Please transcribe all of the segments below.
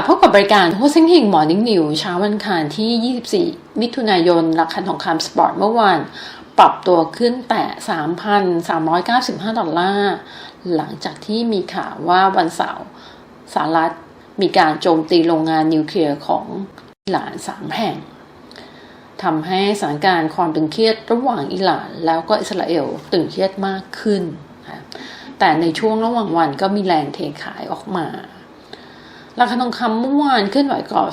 ค่ะพบกับบริการโฮเซ็งเฮงมอร์นิ่งนิวเช้าวันอังคารที่ 24 มิถุนายน ราคาทองคำสปอร์ตเมื่อวาน ปรับตัวขึ้นแต่ 3,395 ดอลลาร์ หลังจากที่มีข่าวว่าวันเสาร์สหรัฐมีการโจมตีโรงงานนิวเคลียร์ของอิหร่านสามแห่งทำให้สถานการณ์ความตึงเครียดระหว่างอิหร่าน แล้วก็อิสราเอลตึงเครียดมากขึ้น แต่ในช่วงระหว่างวันก็มีแรงเทขายออกมา ราคาทองคำเมื่อวานขึ้นไหวก่อน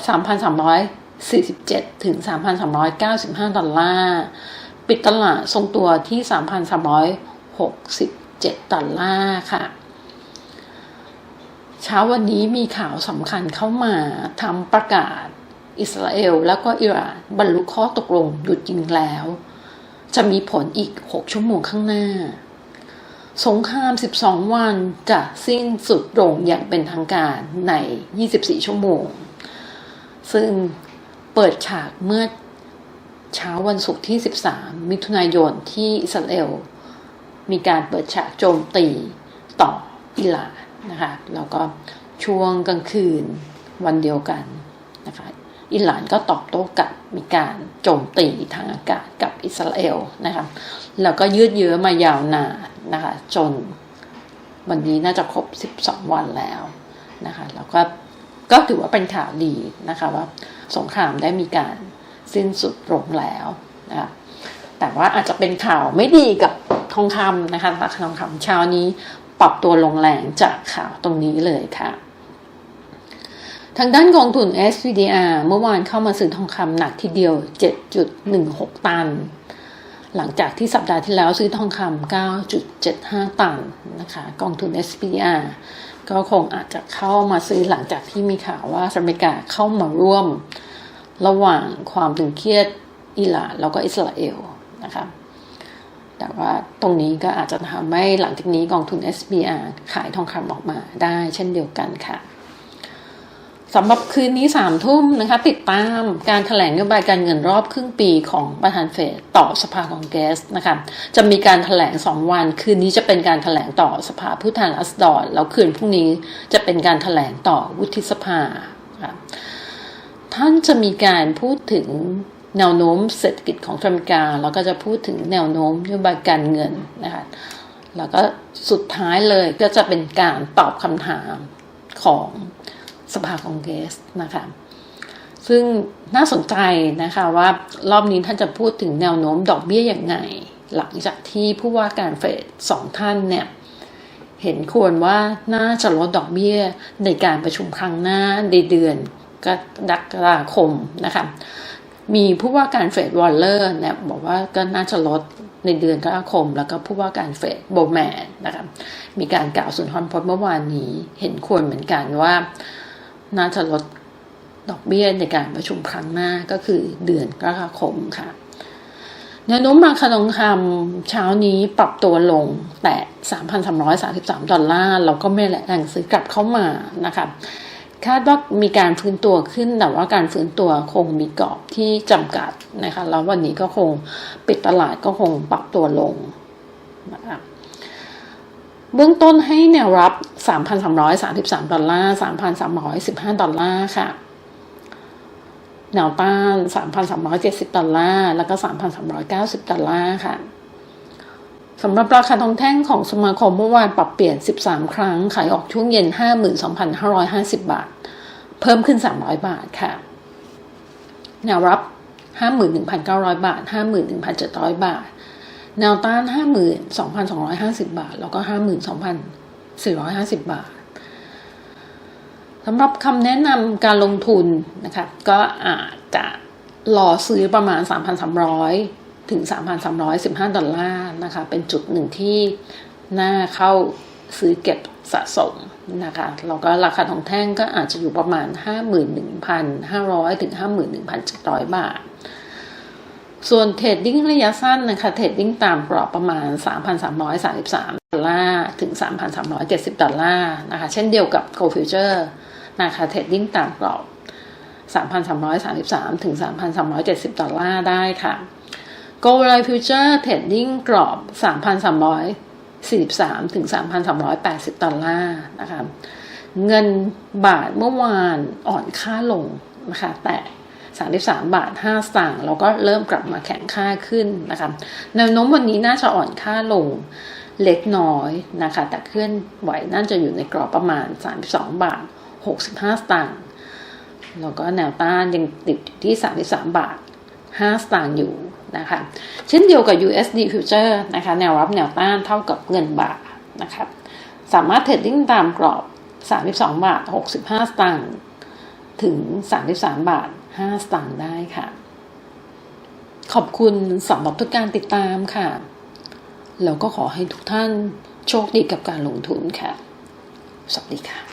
3,347 ถึง 3,395 ดอลลาร์ ปิดตลาดทรงตัวที่ 3,367 ดอลลาร์ค่ะ เช้าวันนี้มีข่าวสำคัญเข้ามาทำประกาศอิสราเอล แล้วก็อิหร่านบรรลุข้อตกลงหยุดยิงแล้ว จะมีผลอีก 6 ชั่วโมงข้างหน้า สงคราม 12 วันจะสิ้นสุดลงอย่างเป็นทางการใน 24 ชั่วโมง ซึ่งเปิดฉากเมื่อเช้าวันศุกร์ที่ 13 มิถุนายนที่อิสราเอล มีการเปิดฉากโจมตีต่ออิหร่านนะคะ แล้วก็ช่วงกลางคืนวันเดียวกันนะคะ อิหร่านก็ตอบโต้กับมีการโจมตีทางอากาศกับอิสราเอลนะคะ แล้วก็ยืดเยื้อมายาวนาน นะคะ จนวันนี้น่าจะครบ 12 วันแล้วนะคะแล้วก็ก็ถือว่าเป็นข่าวดีนะคะว่าสงครามได้มีการสิ้นสุดลงแล้วนะคะแต่ว่าอาจจะเป็นข่าวไม่ดีกับทองคำนะคะราคาทองคำเช้านี้ปรับตัวลงแรงจากข่าวตรงนี้เลยค่ะ ทางด้านกองทุน SVDR เมื่อวานเข้ามาซื้อทองคำหนักทีเดียว 7.16 ตัน หลังจากที่สัปดาห์ที่แล้วซื้อทองคำ 9.75 ตันนะคะ กองทุน SVDR ก็คงอาจจะเข้ามาซื้อหลังจากที่มีข่าวว่าสหรัฐอเมริกาเข้ามาร่วม ระหว่างความตึงเครียดอิหร่านแล้วก็อิสราเอลนะคะแต่ว่าตรงนี้ก็อาจจะทำให้หลังจากนี้กองทุน SBR ขายทองคำออกมาได้เช่นเดียวกันค่ะ สำหรับคืนนี้สามทุ่มนะคะ ติดตามการถแถลงนโยบายการเงินรอบครึ่งปีของประธานเฟดต่อสภาคองเกสนะคะจะมีการถแถลงสองวัน คืนนี้จะเป็นการถแถลงต่อสภาผู้แทนรัษฎรแล้วคืนพรุ่งนี้จะเป็นการถแถลงต่อวุฒิสภาค่ะท่านจะมีการพูดถึงแนวโน้มเศรษฐกิจของอเมริกาแล้วก็จะพูดถึงแนวโน้มนโยบายการเงินนะคะแล้วก็สุดท้ายเลยก็จะเป็นการตอบคำถามของ สภาคองเกรสนะคะซึ่งน่าสนใจนะคะว่ารอบนี้ท่านจะพูดถึงแนวโน้มดอกเบี้ยอย่างไง หลังจากที่ผู้ว่าการเฟดสองท่านเนี่ยเห็นควรว่าน่าจะลดดอกเบี้ยในการประชุมครั้งหน้าในเดือนกรกฎาคมนะคะมีผู้ว่าการเฟดวอลเลอร์เนี่ยบอกว่าก็น่าจะลดในเดือนกรกฎาคม แล้วก็ผู้ว่าการเฟดโบแมนนะคะมีการกล่าวสุนทรพจน์เมื่อวานนี้เห็นควรเหมือนกันว่า น่าจะลดดอกเบี้ยในการประชุมครั้งหน้าก็คือเดือนกรกฎาคมค่ะแนวโน้มราคาทองคำเช้านี้ปรับตัวลงแต่ 3,333 ดอลลาร์เราก็ไม่แรงซื้อกลับเข้ามานะคะคาดว่ามีการฟื้นตัวขึ้นแต่ว่าการฟื้นตัวคงมีกรอบที่จำกัดนะคะแล้ววันนี้ก็คงปิดตลาดก็คงปรับตัวลงนะคะ เบื้องต้นให้แนวรับ 3,333 ดอลลาร์ 3,315 ดอลลาร์ค่ะ แนวต้าน 3,370 ดอลลาร์ แล้วก็ 3,390 ดอลลาร์ค่ะสำหรับราคาทองแท่งของสมาคมเมื่อวานปรับเปลี่ยน 13 ครั้ง ขายออกช่วงเย็น 52,550 บาท เพิ่มขึ้น 300 บาทค่ะ แนวรับ 51,900 บาท 51,700 บาท แนวต้าน 52,250 บาท แล้วก็ 52,450 บาทสำหรับคำแนะนำการลงทุนนะคะก็อาจจะรอซื้อประมาณ 3,300 ถึง 3,315 ดอลลาร์นะคะ เป็นจุดหนึ่งที่น่าเข้าซื้อเก็บสะสมนะคะแล้วก็ราคาทองแท่งก็อาจจะอยู่ประมาณ 51,500 ถึง 51,700 บาท ส่วนเทรดดิ้งระยะสั้นนะคะเทรดดิ้งตามกรอบประมาณ 3,333 ดอลลาร์ถึง 3,370 ดอลลาร์นะคะเช่นเดียวกับ Gold Future นะคะเทรดดิ้งตามกรอบ 3,333 ถึง 3,370 ดอลลาร์ได้ค่ะ Gold Future Trading กรอบ 3,343 ถึง 3,380 ดอลลาร์นะคะเงินบาทเมื่อวานอ่อนค่าลงนะคะแต่ 33 บาท 5 สตางค์แล้วก็เริ่มกลับมาแข็งค่าขึ้นนะคะแนวโน้มวันนี้น่าจะอ่อนค่าลงเล็กน้อยนะคะ แต่เคลื่อนไหวน่าจะอยู่ในกรอบประมาณ 32 บาท 65 สตางค์แล้วก็แนวต้านยังติดที่ 33 บาท 5 สตางค์อยู่นะคะเช่นเดียวกับ USD Future นะคะ แนวรับแนวต้านเท่ากับเงินบาทนะคะสามารถเทรดดิ้งตามกรอบ 32 บาท 65 สตางค์ถึง 33 บาท 5 สตางค์ได้ค่ะ ขอบคุณสำหรับทุกการติดตามค่ะ แล้วก็ขอให้ทุกท่านโชคดีกับการลงทุนค่ะ สวัสดีค่ะ